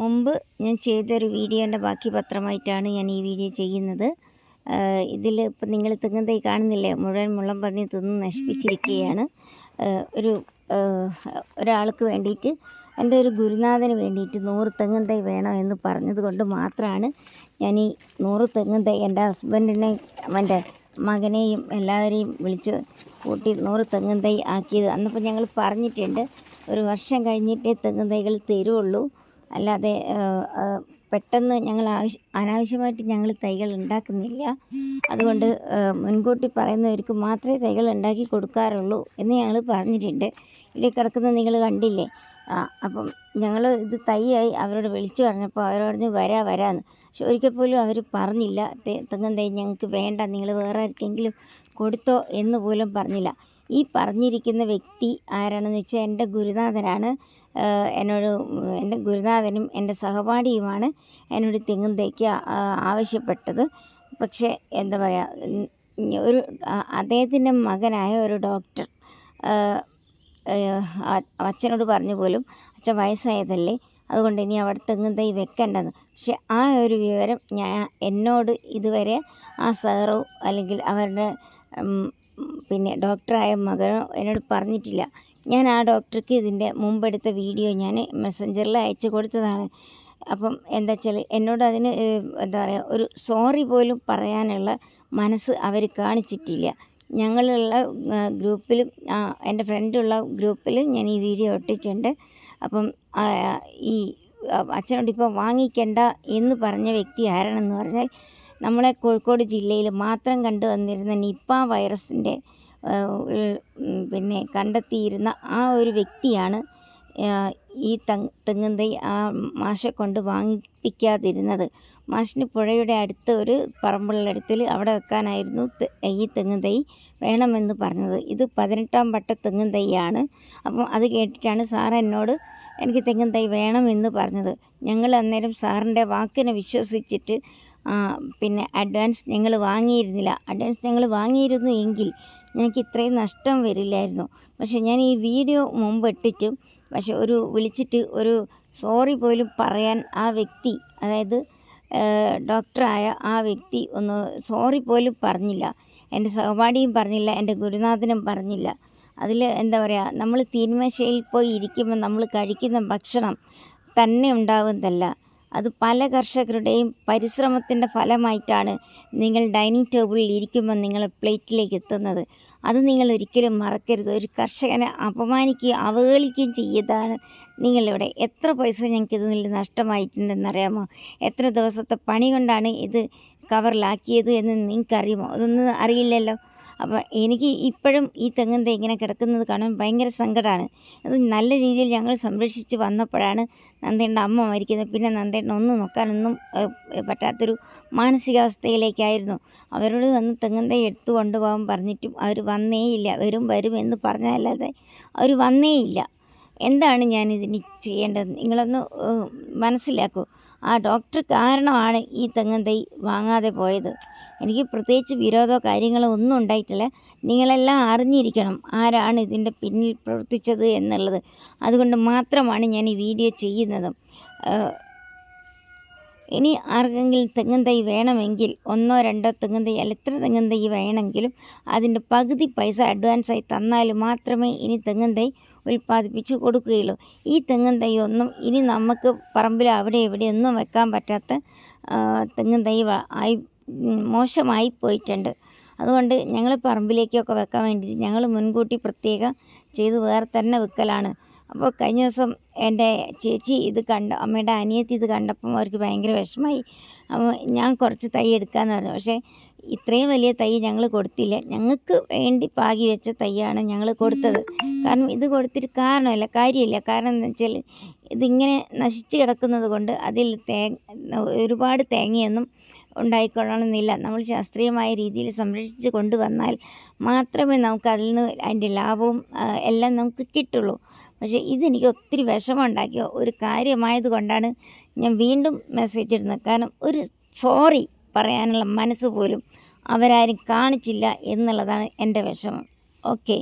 മുമ്പ് ഞാൻ ചെയ്തൊരു വീഡിയോന്റെ ബാക്കി പത്രമായിട്ടാണ് ഞാൻ ഈ വീഡിയോ ചെയ്യുന്നത്. ഇതിൽ ഇപ്പം നിങ്ങൾ തെങ്ങും തൈ കാണുന്നില്ലേ? മുഴുവൻ മുള്ളം പന്നി തിന്ന് നശിപ്പിച്ചിരിക്കുകയാണ്. ഒരു ഒരാൾക്ക് വേണ്ടിയിട്ട് എന്റെ ഒരു ഗുരുനാഥന് വേണ്ടിയിട്ട് നൂറ് തെങ്ങും തൈ വേണം എന്ന് പറഞ്ഞത് കൊണ്ട് മാത്രമാണ് ഞാൻ ഈ നൂറ് തെങ്ങും തൈ എന്റെ ഹസ്ബൻഡിനെ എന്റെ മകനെയും എല്ലാവരെയും വിളിച്ച് കൂട്ടി നൂറ് തെങ്ങും തൈ ആക്കിയത്. അന്നപ്പോൾ ഞങ്ങൾ പറഞ്ഞിട്ടുണ്ട് ഒരു വർഷം കഴിഞ്ഞിട്ടേ തെങ്ങും തൈകൾ തരുള്ളൂ അല്ലാതെ പെട്ടെന്ന് ഞങ്ങൾ ആവശ്യ അനാവശ്യമായിട്ട് ഞങ്ങൾ തൈകൾ ഉണ്ടാക്കുന്നില്ല. അതുകൊണ്ട് മുൻകൂട്ടി പറയുന്നവർക്ക് മാത്രമേ തൈകൾ ഉണ്ടാക്കി കൊടുക്കാറുള്ളൂ എന്ന് ഞങ്ങൾ പറഞ്ഞിട്ടുണ്ട്. ഇവിടെ കിടക്കുന്നത് നിങ്ങൾ കണ്ടില്ലേ? ആ അപ്പം ഞങ്ങൾ ഇത് തൈയായി അവരോട് വിളിച്ചു പറഞ്ഞപ്പോൾ പറഞ്ഞു വരാ വരാന്ന്. പക്ഷെ ഒരിക്കൽ പോലും അവർ പറഞ്ഞില്ല. തെങ്ങും തൈ ഞങ്ങൾക്ക് വേണ്ട നിങ്ങൾ വേറെ ആർക്കെങ്കിലും കൊടുത്തോ എന്ന് പോലും പറഞ്ഞില്ല. ഈ പറഞ്ഞിരിക്കുന്ന വ്യക്തി ആരാണെന്ന് വെച്ചാൽ എന്റെ ഗുരുനാഥനാണ്. എന്നോട് എന്റെ ഗുരുനാഥനും എന്റെ സഹപാഠിയുമാണ് എന്നോട് തെങ്ങും തൈക്ക് ആവശ്യപ്പെട്ടത്. പക്ഷേ എന്താ പറയുക ഒരു അദ്ദേഹത്തിന്റെ മകനായ ഒരു ഡോക്ടർ അച്ഛനോട് പറഞ്ഞു പോലും അച്ഛൻ വയസ്സായതല്ലേ അതുകൊണ്ട് ഇനി അവിടെ തെങ്ങും തൈ വെക്കേണ്ടത് പക്ഷെ ആ ഒരു വിവരം ഞാൻ എന്നോട് ഇതുവരെ ആ സാറോ അല്ലെങ്കിൽ അവരുടെ പിന്നെ ഡോക്ടറായ മകനോ എന്നോട് പറഞ്ഞിട്ടില്ല. ഞാൻ ആ ഡോക്ടർക്ക് ഇതിന്റെ മുമ്പെടുത്ത വീഡിയോ ഞാൻ മെസ്സഞ്ചറിൽ അയച്ചു കൊടുത്തതാണ്. അപ്പം എന്താ വെച്ചാൽ എന്നോട് അതിന് എന്താ പറയുക ഒരു സോറി പോലും പറയാനുള്ള മനസ്സ് അവർ കാണിച്ചിട്ടില്ല. ഞങ്ങളുള്ള ഗ്രൂപ്പിലും എന്റെ ഫ്രണ്ടുള്ള ഗ്രൂപ്പിലും ഞാൻ ഈ വീഡിയോ ഇട്ടിട്ടുണ്ട്. അപ്പം ഈ അച്ഛനോട് ഇപ്പോൾ വാങ്ങിക്കണ്ട എന്ന് പറഞ്ഞ വ്യക്തി ആരാണെന്ന് പറഞ്ഞാൽ നമ്മളെ കോഴിക്കോട് ജില്ലയിൽ മാത്രം കണ്ടു വന്നിരുന്ന നിപ്പ വൈറസിന്റെ പിന്നെ കണ്ടെത്തിയിരുന്ന ആ ഒരു വ്യക്തിയാണ് ഈ തങ് തെങ്ങും തൈ ആ മാഷെ കൊണ്ട് വാങ്ങിപ്പിക്കാതിരുന്നത്. മാഷിന് പുഴയുടെ അടുത്ത് ഒരു പറമ്പുള്ളടത്തിൽ അവിടെ വെക്കാനായിരുന്നു ഈ തെങ്ങും തൈ വേണമെന്ന് പറഞ്ഞത്. ഇത് പതിനെട്ടാം പട്ട തെങ്ങും തൈയാണ് അപ്പം അത് കേട്ടിട്ടാണ് സാർ എന്നോട് എനിക്ക് തെങ്ങും തൈ വേണമെന്ന് പറഞ്ഞത്. ഞങ്ങൾ അന്നേരം സാറിന്റെ വാക്കിനെ വിശ്വസിച്ചിട്ട് പിന്നെ അഡ്വാൻസ് ഞങ്ങൾ വാങ്ങിയിരുന്നില്ല. അഡ്വാൻസ് ഞങ്ങൾ വാങ്ങിയിരുന്നു എങ്കിൽ ഞങ്ങൾക്ക് ഇത്രയും നഷ്ടം വരില്ലായിരുന്നു. പക്ഷേ ഞാൻ ഈ വീഡിയോ മുമ്പ് ഇട്ടിട്ടും പക്ഷെ ഒരു വിളിച്ചിട്ട് ഒരു സോറി പോലും പറയാൻ ആ വ്യക്തി അതായത് ഡോക്ടറായ ആ വ്യക്തി ഒന്ന് സോറി പോലും പറഞ്ഞില്ല. എന്റെ സഹപാഠിയും പറഞ്ഞില്ല എന്റെ ഗുരുനാഥനും പറഞ്ഞില്ല. അതിൽ എന്താ പറയുക നമ്മൾ തീന്മേശയിൽ പോയി ഇരിക്കുമ്പോൾ നമ്മൾ കഴിക്കുന്ന ഭക്ഷണം തന്നെ ഉണ്ടാകുന്നതല്ല അത് പല കർഷകരുടെയും പരിശ്രമത്തിന്റെ ഫലമായിട്ടാണ് നിങ്ങൾ ഡൈനിങ് ടേബിളിൽ ഇരിക്കുമ്പോൾ നിങ്ങൾ പ്ലേറ്റിലേക്ക് എത്തുന്നത്. അത് നിങ്ങൾ ഒരിക്കലും മറക്കരുത്. ഒരു കർഷകനെ അപമാനിക്കുകയും അവഹേളിക്കുകയും ചെയ്തതാണ് നിങ്ങളിവിടെ. എത്ര പൈസ ഞങ്ങൾക്ക് ഇതിൽ നഷ്ടമായിട്ടുണ്ടെന്നറിയാമോ? എത്ര ദിവസത്തെ പണി കൊണ്ടാണ് ഇത് കവറിലാക്കിയത് എന്ന് നിങ്ങൾക്കറിയുമോ? അതൊന്നും അറിയില്ലല്ലോ. അപ്പോൾ എനിക്ക് ഇപ്പോഴും ഈ തെങ്ങും തൈ ഇങ്ങനെ കിടക്കുന്നത് കാണാൻ ഭയങ്കര സങ്കടമാണ് അത് നല്ല രീതിയിൽ ഞങ്ങൾ സംരക്ഷിച്ച് വന്നപ്പോഴാണ് നന്ദേണ്ട അമ്മ മരിക്കുന്നത്. പിന്നെ നന്ദേണ്ട ഒന്നും നോക്കാനൊന്നും പറ്റാത്തൊരു മാനസികാവസ്ഥയിലേക്കായിരുന്നു. അവരോട് വന്ന് തെങ്ങും തൈ എടുത്തു കൊണ്ടുപോകാൻ പറഞ്ഞിട്ടും അവർ വന്നേയില്ല. വരും വരും എന്ന് പറഞ്ഞാലല്ലാതെ അവർ വന്നേയില്ല. എന്താണ് ഞാനിതിന് ചെയ്യേണ്ടത്? നിങ്ങളൊന്ന് മനസ്സിലാക്കൂ. ആ ഡോക്ടർ കാരണമാണ് ഈ തെങ്ങും തൈ വാങ്ങാതെ പോയത്. എനിക്ക് പ്രത്യേകിച്ച് വിരോധമോ കാര്യങ്ങളോ ഒന്നും ഉണ്ടായിട്ടില്ല. നിങ്ങളെല്ലാം അറിഞ്ഞിരിക്കണം ആരാണ് ഇതിന്റെ പിന്നിൽ പ്രവർത്തിച്ചത് എന്നുള്ളത്. അതുകൊണ്ട് മാത്രമാണ് ഞാൻ ഈ വീഡിയോ ചെയ്യുന്നതും. ഇനി ആർക്കെങ്കിലും തെങ്ങും തൈ വേണമെങ്കിൽ ഒന്നോ രണ്ടോ തെങ്ങും തൈ അല്ല എത്ര തെങ്ങും തൈ വേണമെങ്കിലും അതിന്റെ പകുതി പൈസ അഡ്വാൻസായി തന്നാൽ മാത്രമേ ഇനി തെങ്ങും തൈ ഉൽപ്പാദിപ്പിച്ച് കൊടുക്കുകയുള്ളൂ. ഈ തെങ്ങും തൈ ഒന്നും ഇനി നമുക്ക് പറമ്പിൽ അവിടെ ഇവിടെ ഒന്നും വെക്കാൻ പറ്റാത്ത തെങ്ങും തൈ ആയി മോശമായി പോയിട്ടുണ്ട്. അതുകൊണ്ട് ഞങ്ങൾ പറമ്പിലേക്കൊക്കെ വെക്കാൻ വേണ്ടിയിട്ട് ഞങ്ങൾ മുൻകൂട്ടി പ്രത്യേകം ചെയ്ത് വേറെ തന്നെ വെക്കലാണ്. അപ്പോൾ കഴിഞ്ഞ ദിവസം എന്റെ ചേച്ചി ഇത് കണ്ട അമ്മയുടെ അനിയത്തി ഇത് കണ്ടപ്പം അവർക്ക് ഭയങ്കര വിഷമമായി അപ്പോൾ ഞാൻ കുറച്ച് തൈ എടുക്കാമെന്ന് പറഞ്ഞു. പക്ഷേ ഇത്രയും വലിയ തൈ ഞങ്ങൾ കൊടുത്തില്ല. ഞങ്ങൾക്ക് വേണ്ടി പാകി വെച്ച തൈയാണ് ഞങ്ങൾ കൊടുത്തത്. കാരണം ഇത് കൊടുത്തിട്ട് കാരണമല്ല കാര്യമില്ല. കാരണം എന്താ വെച്ചാൽ ഇതിങ്ങനെ നശിച്ച് കിടക്കുന്നത് കൊണ്ട് അതിൽ തേ ഒരുപാട് തേങ്ങയൊന്നും ഉണ്ടായിക്കൊള്ളണമെന്നില്ല. നമ്മൾ ശാസ്ത്രീയമായ രീതിയിൽ സംരക്ഷിച്ച് കൊണ്ടുവന്നാൽ മാത്രമേ നമുക്ക് അതിൽ നിന്ന് അതിന്റെ ലാഭവും എല്ലാം നമുക്ക് കിട്ടുള്ളൂ. പക്ഷേ ഇതെനിക്ക് ഒത്തിരി വിഷമമുണ്ടാക്കിയ? ഒരു കാര്യമായത് കൊണ്ടാണ് ഞാൻ വീണ്ടും മെസ്സേജ് ഇടുന്നത്. കാരണം ഒരു സോറി പറയാനുള്ള മനസ്സ് പോലും അവരാരും കാണിച്ചില്ല എന്നുള്ളതാണ് എന്റെ വിഷമം. ഓക്കെ